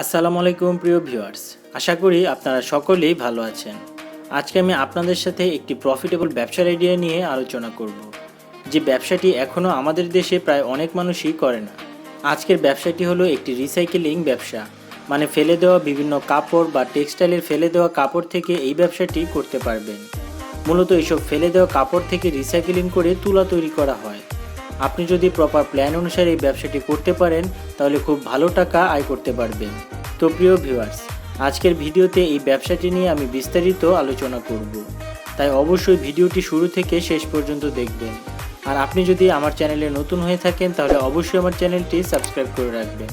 আসসালামু আলাইকুম, প্রিয় ভিউয়ার্স। আশা করি আপনারা সকলেই ভালো আছেন। আজকে আমি আপনাদের সাথে একটি প্রফিটেবল ব্যবসার আইডিয়া নিয়ে আলোচনা করব। যে ব্যবসাটি এখনও আমাদের দেশে প্রায় অনেক মানুষই করে না। আজকের ব্যবসাটি হলো একটি রিসাইকেলিং ব্যবসা। মানে ফেলে দেওয়া বিভিন্ন কাপড় বা টেক্সটাইলের ফেলে দেওয়া কাপড় থেকে এই ব্যবসাটি করতে পারবেন। মূলত এইসব ফেলে দেওয়া কাপড় থেকে রিসাইকেলিং করে তুলা তৈরি করা হয়। আপনি যদি প্রপার প্ল্যান অনুসারে এই ব্যবসাটি করতে পারেন, তাহলে খুব ভালো টাকা আয় করতে পারবেন। তো প্রিয় ভিউয়ার্স আজকের ভিডিওতে এই ব্যবসাটি নিয়ে আমি বিস্তারিত আলোচনা করব। তাই অবশ্যই ভিডিওটি শুরু থেকে শেষ পর্যন্ত দেখবেন। আর আপনি যদি আমার চ্যানেলে নতুন হয়ে থাকেন, তাহলে অবশ্যই আমার চ্যানেলটি সাবস্ক্রাইব করে রাখবেন।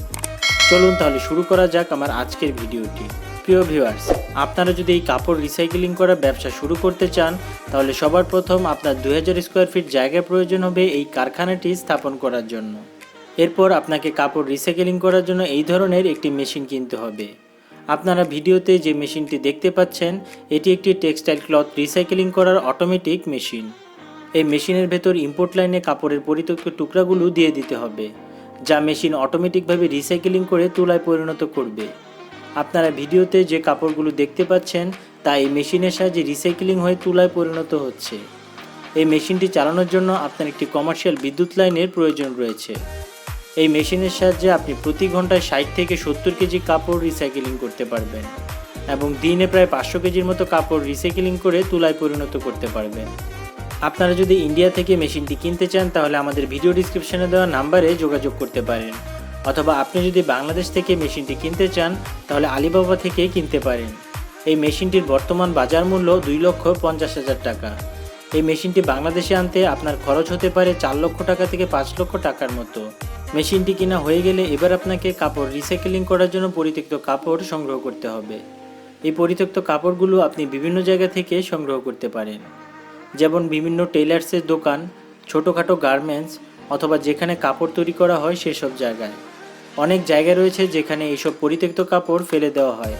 চলুন তাহলে শুরু করা যাক আমার আজকের ভিডিওটি। প্রিয় ভিউয়ার্স আপনারা যদি এই কাপড় রিসাইকেলিং করার ব্যবসা শুরু করতে চান, তাহলে সবার প্রথম আপনার দু হাজার স্কোয়ার ফিট জায়গা প্রয়োজন হবে এই কারখানাটি স্থাপন করার জন্য। এরপর আপনাকে কাপড় রিসাইকেলিং করার জন্য এই ধরনের একটি মেশিন কিনতে হবে। আপনারা ভিডিওতে যে মেশিনটি দেখতে পাচ্ছেন, এটি একটি টেক্সটাইল ক্লথ রিসাইকেলিং করার অটোমেটিক মেশিন এই মেশিনের ভেতর ইম্পোর্ট লাইনে কাপড়ের পরিত্যক্ত টুকরাগুলো দিয়ে দিতে হবে, যা মেশিন অটোমেটিকভাবে রিসাইকেলিং করে তুলায় পরিণত করবে। আপনারা ভিডিওতে যে কাপড়গুলো দেখতে পাচ্ছেন, তা এই মেশিনের সাহায্যে রিসাইকেলিং হয়ে তুলায় পরিণত হচ্ছে। এই মেশিনটি চালানোর জন্য আপনার একটি কমার্শিয়াল বিদ্যুৎ লাইনের প্রয়োজন রয়েছে। এই মেশিনের সাহায্যে আপনি প্রতি ঘন্টায় ষাট থেকে সত্তর কেজি কাপড় রিসাইকেলিং করতে পারবেন এবং দিনে প্রায় পাঁচশো কেজির মতো কাপড় রিসাইকেলিং করে তুলায় পরিণত করতে পারবেন। আপনারা যদি ইন্ডিয়া থেকে মেশিনটি কিনতে চান, তাহলে আমাদের ভিডিও ডিসক্রিপশনে দেওয়া নাম্বারে যোগাযোগ করতে পারেন। অথবা আপনি যদি বাংলাদেশ থেকে মেশিনটি কিনতে চান, তাহলে আলিবাবা থেকে কিনতে পারেন। এই মেশিনটির বর্তমান বাজার মূল্য দুই লক্ষ পঞ্চাশ হাজার টাকা। এই মেশিনটি বাংলাদেশে আনতে আপনার খরচ হতে পারে চার লক্ষ টাকা থেকে পাঁচ লক্ষ টাকার মতো। মেশিনটি কিনা হয়ে গেলে এবার আপনাকে কাপড় রিসাইকেলিং করার জন্য পরিত্যক্ত কাপড় সংগ্রহ করতে হবে। এই পরিত্যক্ত কাপড়গুলো আপনি বিভিন্ন জায়গা থেকে সংগ্রহ করতে পারেন। যেমন বিভিন্ন টেইলার্সের দোকান, ছোটোখাটো গার্মেন্টস, অথবা যেখানে কাপড় তৈরি করা হয় সেসব জায়গায়। অনেক জায়গা রয়েছে যেখানে এইসব পরিত্যক্ত কাপড় ফেলে দেওয়া হয়।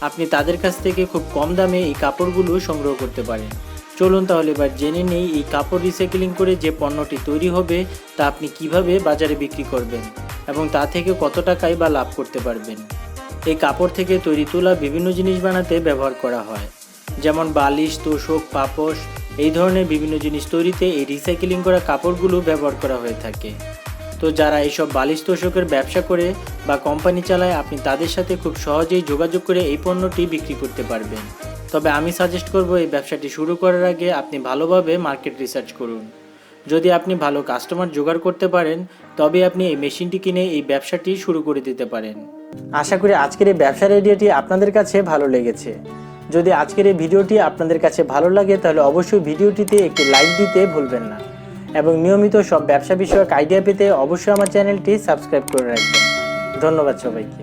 আপনি তাদের কাছ থেকে খুব কম দামে এই কাপড়গুলো সংগ্রহ করতে পারেন। চলুন তাহলে এবার জেনে নেই এই কাপড় রিসাইকেলিং করে যে পণ্যটি তৈরি হবে, তা আপনি কীভাবে বাজারে বিক্রি করবেন এবং তা থেকে কত টাকায় বা লাভ করতে পারবেন। এই কাপড় থেকে তৈরি তোলা বিভিন্ন জিনিস বানাতে ব্যবহার করা হয়। যেমন বালিশ, তোষক, পাপোশ, এই ধরনের বিভিন্ন জিনিস তৈরিতে এই রিসাইকেলিং করা কাপড়গুলো ব্যবহার করা হয়ে থাকে। তো যারা এইসব বালিশ তোষকের ব্যবসা করে বা কোম্পানি চালায়, আপনি তাদের সাথে খুব সহজেই যোগাযোগ করে এই পণ্যটি বিক্রি করতে পারবেন। তবে আমি সাজেস্ট করব এই ব্যবসাটি শুরু করার আগে আপনি ভালোভাবে মার্কেট রিসার্চ করুন। যদি আপনি ভালো কাস্টমার জোগাড় করতে পারেন, তবে আপনি এই মেশিনটি কিনে এই ব্যবসাটি শুরু করে দিতে পারেন। আশা করি আজকের এই ব্যবসার আইডিয়াটি আপনাদের কাছে ভালো লেগেছে। যদি আজকের এই ভিডিওটি আপনাদের কাছে ভালো লাগে, তাহলে অবশ্যই ভিডিওটিতে একটি লাইক দিতে ভুলবেন না। এবং নিয়মিত সব ব্যবসা বিষয়ক আইডিয়া পেতে অবশ্যই আমার চ্যানেলটি সাবস্ক্রাইব করে রাখবেন। ধন্যবাদ সবাইকে।